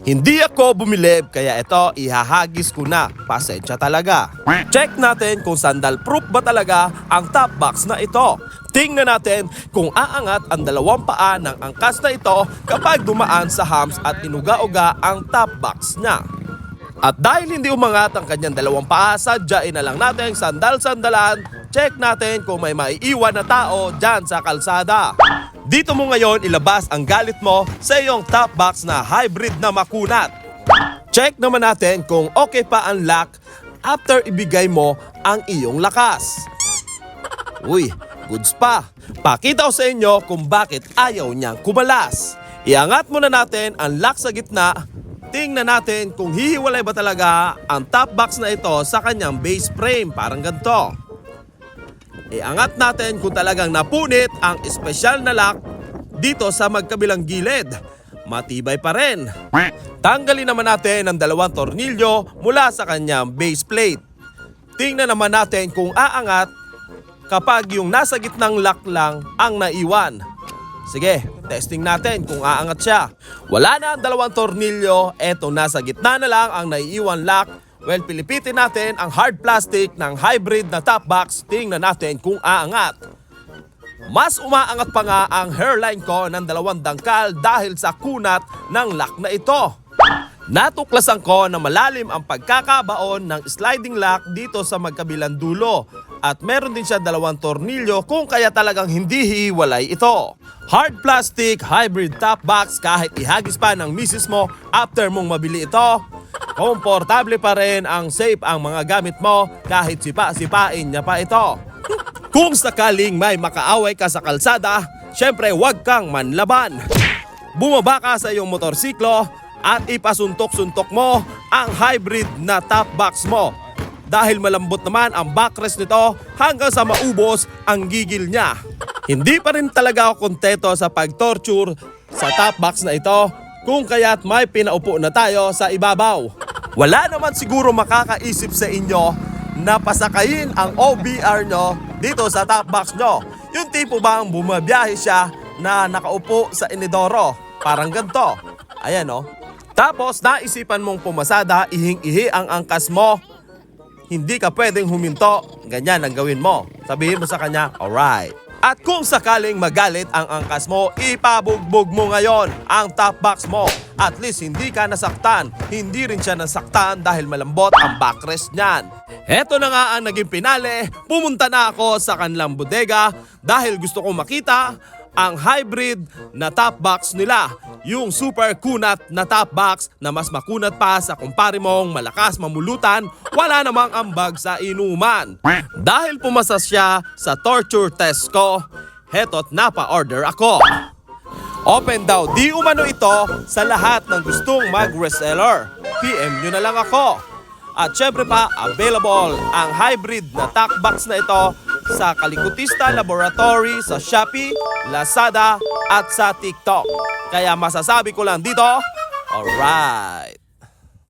Hindi ako bumilib kaya ito ihahagis ko na. Pasensya talaga. Check natin kung sandal proof ba talaga ang top box na ito. Tingnan natin kung aangat ang dalawang paa ng angkas na ito kapag dumaan sa hams at inuga-uga ang top box niya. At dahil hindi umangat ang kanyang dalawang paa, sadyain na lang natin sandal-sandalan. Check natin kung may maiiwan na tao dyan sa kalsada. Dito mo ngayon ilabas ang galit mo sa iyong top box na hybrid na makunat. Check naman natin kung okay pa ang lock after ibigay mo ang iyong lakas. Uy, goods pa. Pakita ko sa inyo kung bakit ayaw niyang kumalas. Iangat muna natin ang lock sa gitna. Tingnan natin kung hihiwalay ba talaga ang top box na ito sa kanyang base frame. Parang ganito. Iangat natin kung talagang napunit ang espesyal na lock dito sa magkabilang gilid. Matibay pa rin. Tanggalin naman natin ang dalawang tornilyo mula sa kanyang base plate. Tingnan naman natin kung aangat kapag yung nasa gitnang lock lang ang naiwan. Sige, testing natin kung aangat siya. Wala na ang dalawang tornilyo, eto nasa gitna na lang ang naiiwan lock. Well, pilipitin natin ang hard plastic ng hybrid na top box. Tingnan natin kung aangat. Mas umaangat pa nga ang hairline ko ng dalawang dangkal dahil sa kunat ng lock na ito. Natuklasan ko na malalim ang pagkakabaon ng sliding lock dito sa magkabilang dulo at meron din siya dalawang tornilyo kung kaya talagang hindi hiwalay ito. Hard plastic hybrid top box kahit ihagis pa ng misis mo after mong mabili ito, komportable pa rin ang safe ang mga gamit mo kahit sipa-sipain niya pa ito. Kung sakaling may makaaway ka sa kalsada, syempre huwag kang manlaban. Bumaba ka sa iyong motorsiklo at ipasuntok-suntok mo ang hybrid na top box mo. Dahil malambot naman ang backrest nito hanggang sa maubos ang gigil niya. Hindi pa rin talaga ako kontento sa pag-torture sa top box na ito kung kaya't may pinaupo na tayo sa ibabaw. Wala naman siguro makakaisip sa inyo na pasakayin ang OBR nyo dito sa top box nyo. Yung tipo bang bumabiyahe siya na nakaupo sa inidoro. Parang ganito. Ayan oh. Tapos naisipan mong pumasada, ihing-ihi ang angkas mo. Hindi ka pwedeng huminto. Ganyan ang gawin mo. Sabihin mo sa kanya, alright. At kung sakaling magalit ang angkas mo, ipabugbog mo ngayon ang top box mo. At least hindi ka nasaktan. Hindi rin siya nasaktan dahil malambot ang backrest niyan. Heto na nga ang naging pinale. Pumunta na ako sa kanilang bodega dahil gusto kong makita ang hybrid na top box nila. Yung super kunat na top box na mas makunat pa sa kumpare mong malakas mamulutan, wala namang ambag sa inuman. Dahil pumasa siya sa torture test ko, heto't napa-order ako. Open daw di umano ito sa lahat ng gustong mag-reseller. PM nyo na lang ako. At syempre pa, available ang hybrid na top box na ito sa Kalikutista Laboratory sa Shopee, Lazada at sa TikTok. Kaya masasabi ko lang dito, alright.